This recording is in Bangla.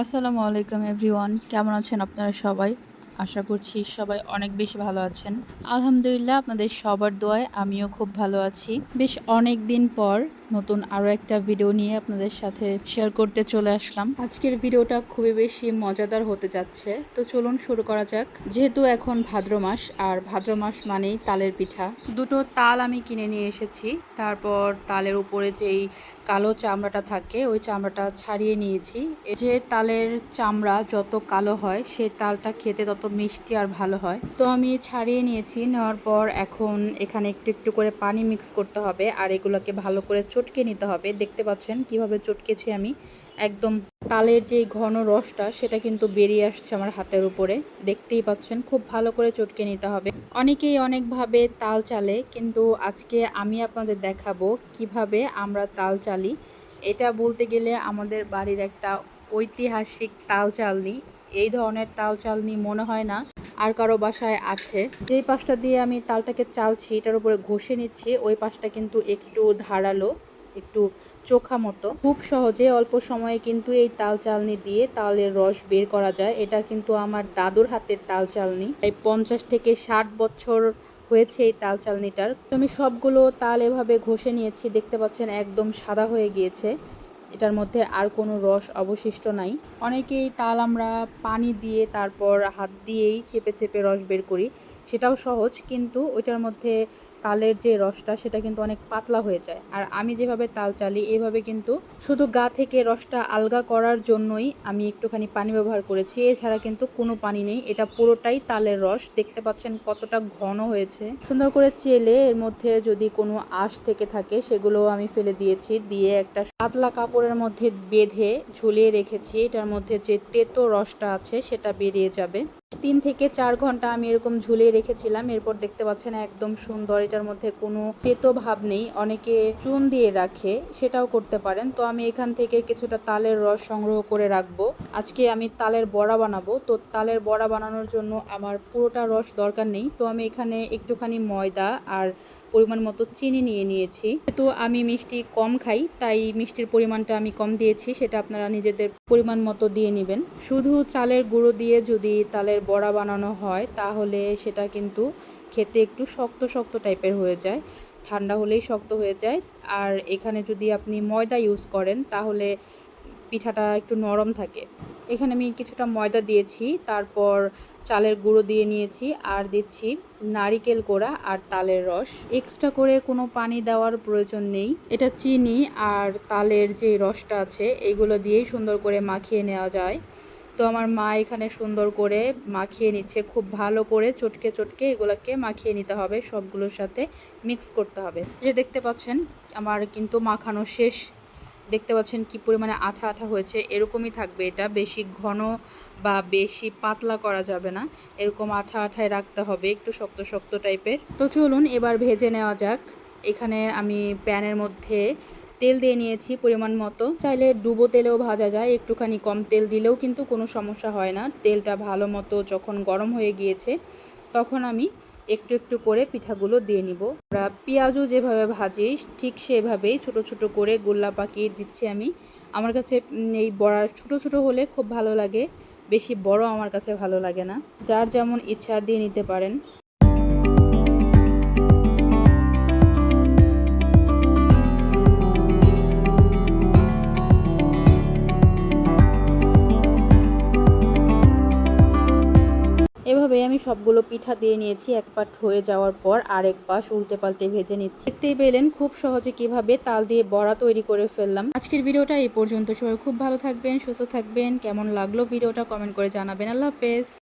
আসসালামু আলাইকুম এভরিওয়ান। কেমন আছেন আপনারা সবাই? আশা করছি সবাই অনেক বেশি ভালো আছেন। আলহামদুলিল্লাহ, আপনাদের সবার দোয়ায় আমিও খুব ভালো আছি। বেশ অনেক দিন পর নতুন আরও একটা ভিডিও নিয়ে আপনাদের সাথে শেয়ার করতে চলে আসলাম। আজকের ভিডিওটা খুবই বেশি মজাদার হতে যাচ্ছে। তো চলুন শুরু করা যাক। যেহেতু এখন ভাদ্র মাস, আর ভাদ্র মাস মানেই তালের পিঠা। দুটো তাল আমি কিনে নিয়ে এসেছি। তারপর তালের উপরে যেই কালো চামড়াটা থাকে, ওই চামড়াটা ছাড়িয়ে নিয়েছি। যে তালের চামড়া যত কালো হয় সেই তালটা খেতে তত মিষ্টি আর ভালো হয়। তো আমি ছাড়িয়ে নিয়েছি। নেওয়ার পর এখন এখানে একটু একটু করে পানি মিক্স করতে হবে, আর এগুলোকে ভালো করে চটকে নিতে হবে। দেখতে পাচ্ছেন কীভাবে চটকেছি আমি। একদম তালের যে ঘন রসটা, সেটা কিন্তু বেরিয়ে আসছে আমার হাতের উপরে। দেখতেই পাচ্ছেন খুব ভালো করে চটকে নিতে হবে। অনেকেই অনেকভাবে তাল চালে, কিন্তু আজকে আমি আপনাদের দেখাবো কীভাবে আমরা তাল চালি। এটা বলতে গেলে আমাদের বাড়ির একটা ঐতিহাসিক তাল চালনি। এই ধরনের তাল চালনি মনে হয় না আর কারও বাসায় আছে। যেই পাশটা দিয়ে আমি তালটাকে চালছি, এটার উপরে ঘষে নিচ্ছি, ওই পাশটা কিন্তু একটু ধারালো। একটু চোখা মতো। খুব সহজে অল্প সময়ে কিন্তু এই তাল চালনি দিয়ে তালের রস বের করা যায়। এটা কিন্তু আমার দাদুর হাতের তাল চালনি। এই পঞ্চাশ থেকে ষাট বছর হয়েছে এই তাল চালনিটার। আমি সবগুলো তাল এভাবে ঘষে নিয়েছি। দেখতে পাচ্ছেন একদম সাদা হয়ে গিয়েছে। এটার মধ্যে আর কোনো রস অবশিষ্ট নাই। অনেকেই তাল আমরা পানি দিয়ে তারপর হাত দিয়েই চেপে চেপে রস বের করি। সেটাও সহজ, কিন্তু ওইটার মধ্যে তালের যে রসটা, সেটা কিন্তু অনেক পাতলা হয়ে যায়। আর আমি যেভাবে তাল চালি, এভাবে কিন্তু শুধু গা থেকে রসটা আলগা করার জন্যই আমি একটুখানি পানি ব্যবহার করেছি। এছাড়া কিন্তু কোনো পানি নেই। এটা পুরোটাই তালের রস। দেখতে পাচ্ছেন কতটা ঘন হয়েছে। সুন্দর করে চেলে এর মধ্যে যদি কোনো আঁশ থেকে থাকে সেগুলো আমি ফেলে দিয়েছি। দিয়ে একটা পাতলা কাপড়ের মধ্যে বেঁধে ঝুলিয়ে রেখেছি এটার মধ্যে যে তেতো রসটা আছে সেটা বেরিয়ে যাবে। তিন থেকে চার ঘণ্টা আমি এরকম ঝুলিয়ে রেখেছিলাম। এরপর দেখতে পাচ্ছেন একদম সুন্দর, এটার মধ্যে কোনো তেতো ভাব নেই। অনেকে চুন দিয়ে রাখে, সেটাও করতে পারেন। তো আমি এখান থেকে কিছুটা তালের রস সংগ্রহ করে রাখব। আজকে আমি তালের বড়া বানাবো। তো তালের বড়া বানানোর জন্য আমার পুরোটা রস দরকার নেই। তো আমি এখানে একটুখানি ময়দা আর পরিমাণ মতো চিনি নিয়ে নিয়েছি। তো আমি মিষ্টি কম খাই, তাই মিষ্টির পরিমাণটা আমি কম দিয়েছি। সেটা আপনারা নিজেদের পরিমাণ মতো দিয়ে নেবেন। শুধু চালের গুঁড়ো দিয়ে যদি তালের বড়া বানানো হয়, তাহলে সেটা কিন্তু খেতে একটু শক্ত শক্ত টাইপের হয়ে যায়। ঠান্ডা হলেই শক্ত হয়ে যায়। আর এখানে যদি আপনি ময়দা ইউজ করেন, তাহলে পিঠাটা একটু নরম থাকে। এখানে আমি কিছুটা ময়দা দিয়েছি, তারপর চালের গুঁড়ো দিয়ে নিয়েছি, আর দিচ্ছি নারিকেল কোড়া আর তালের রস। এক্সট্রা করে কোনো পানি দেওয়ার প্রয়োজন নেই। এটা চিনি আর তালের যে রসটা আছে, এগুলো দিয়েই সুন্দর করে মাখিয়ে নেওয়া যায়। তো আমার মা এখানে সুন্দর করে মাখিয়ে নিচ্ছে, খুব ভালো করে চটকে চটকে এগুলোকে মাখিয়ে নিতে হবে, সবগুলোর সাথে মিক্স করতে হবে। যে দেখতে পাচ্ছেন, আমার কিন্তু মাখানো শেষ। দেখতে পাচ্ছেন কি পরিমাণে আঠা আঠা হয়েছে, এরকমই থাকবে এটা, বেশি ঘন বা বেশি পাতলা করা যাবে না, এরকম আঠা আঠায় রাখতে হবে, একটু শক্ত শক্ত টাইপের তো চলুন এবার ভেজে নেওয়া যাক। এখানে আমি প্যানের মধ্যে তেল দিয়ে নিয়েছি পরিমাণ মতো। চাইলে ডুবো তেলেও ভাজা যায়, একটুখানি কম তেল দিলেও কিন্তু কোনো সমস্যা হয় না। তেলটা ভালো মতো যখন গরম হয়ে গিয়েছে, তখন আমি একটু একটু করে পিঠাগুলো দিয়ে নিব। আমরা পেঁয়াজও যেভাবে ভাজি, ঠিক সেভাবেই ছোট ছোট করে গোল্লা পাকিয়ে দিচ্ছি আমি। আমার কাছে এই বড়া ছোট ছোট হলে খুব ভালো লাগে, বেশি বড় আমার কাছে ভালো লাগে না। যার যেমন ইচ্ছা দিয়ে নিতে পারেন। এভাবে আমি সবগুলো পিঠা দিয়ে নিয়েছি, এক পাট হয়ে যাওয়ার পর আরেক পাশ উল্টে পাল্টে ভেজে নিচ্ছি। দেখতেই পেলেন খুব সহজে কীভাবে তাল দিয়ে বড়া তৈরি করে ফেললাম। আজকের ভিডিওটা এই পর্যন্ত। সবাই খুব ভালো থাকবেন, সুস্থ থাকবেন। কেমন লাগল ভিডিওটা কমেন্ট করে জানাবেন। আল্লাহ হাফেজ।